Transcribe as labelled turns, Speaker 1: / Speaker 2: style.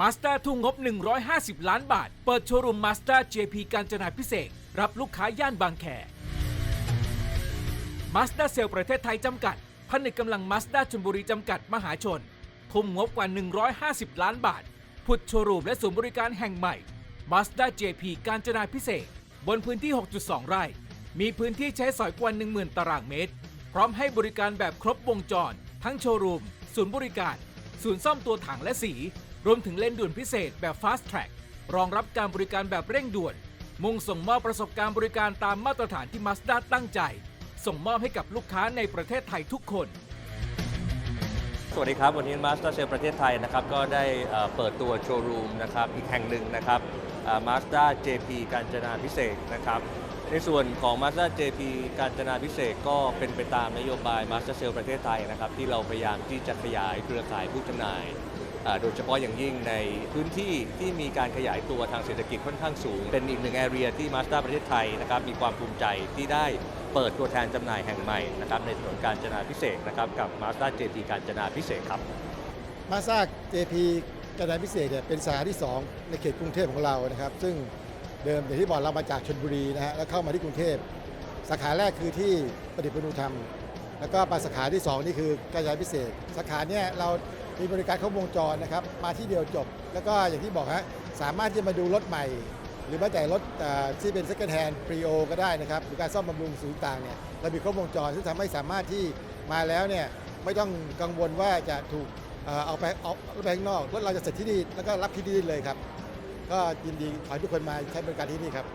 Speaker 1: มาส d a ทุ่งงบ 150 ล้านบาท เปิดโชว์รูมมาส d a JP การจนาพิเศษ รับลูกค้าย่านบางแคมาส d a เซลประเทศไทยจำกัด ผนึกกำลังมาส d a ชลบุรีจำกัดมหาชน ทุ่มงบกว่า 150 ล้านบาท ผุดโชว์รูมและศูนย์บริการแห่งใหม่ Mazda JP การจนาพิเศษ บนพื้นที่ 6.2 ไร่ มีพื้นที่ใช้สอยกว่า 10,000 ตารางเมตร พร้อมให้บริการแบบครบวงจร ทั้งโชว์รูม ศูนย์บริการ ศูนย์ซ่อมตัวถังและสี รวมถึงเลนด่วนพิเศษแบบ Fast Track รองรับการบริการแบบเร่งด่วน มุ่งส่งมอบประสบการณ์บริการตามมาตรฐานที่ Mazda ตั้งใจ ส่งมอบให้กับลูกค้าในประเทศไทยทุกคน
Speaker 2: สวัสดีครับ วันนี้ Master Sale ประเทศไทยนะครับ ก็ได้เอ่อเปิดตัวโชว์รูมนะครับ อีกแห่งหนึ่งนะครับมาสด้า JP การจนาพิเศษกนะครับ ในส่วนของ Mazda JP การจนาพิเศษกก็เป็นไปตามนโยบาย Master Sale ประเทศไทยนะครับ ที่เราพยายามที่จะขยายเครือข่ายผู้จำหน่าย โดยเฉพาะอย่างยิ่งในพื้นที่ที่มีการขยายตัวทางเศรษฐกิจค่อนข้างสูง เป็นอีกหนึ่งแอเรียที่ Mazda ประเทศไทยนะครับมีความภูมิใจที่ได้เปิดตัวแทนจำหน่ายแห่งใหม่นะครับในถนนการจนาพิเศษนะครับกับ Mazda JP การจนาพิเศษครับ
Speaker 3: มาซา JP การะดาพิเศษเนี่ยเป็นสาขาที่ 2 ในเขตกรุงเทพของเรานะครับ ซึ่งเดิมอย่างที่บอกเรามาจากชนบุรีนะฮะแล้วเข้ามาที่กรุงเทพสาขาแรกคือที่ประดิษฐ์ปนุธรรม แล้วก็มาสาขาที่ 2 นี่คือกระดานพิเศษ สาขาเนี่ยเรามีบริการครบวงจรนะครับ มาที่เดียวจบ แล้วก็อย่างที่บอกฮะสามารถที่จะมาดูรถใหม่ หรือแม้แต่รถที่เป็น second hand pre-o ก็ได้นะครับหรือการซ่อมบำรุงศูนย์ต่างเนี่ยเรามีครบวงจรซึ่งทำให้สามารถที่มาแล้วเนี่ยไม่ต้องกังวลว่าจะถูกเอาไปอาเอาไปข้างนอกรถเราจะเสร็จที่นี่แล้วก็รับที่นี่เลยครับ ก็ยินดีขอให้ทุกคนมาใช้บริการที่นี่ครับ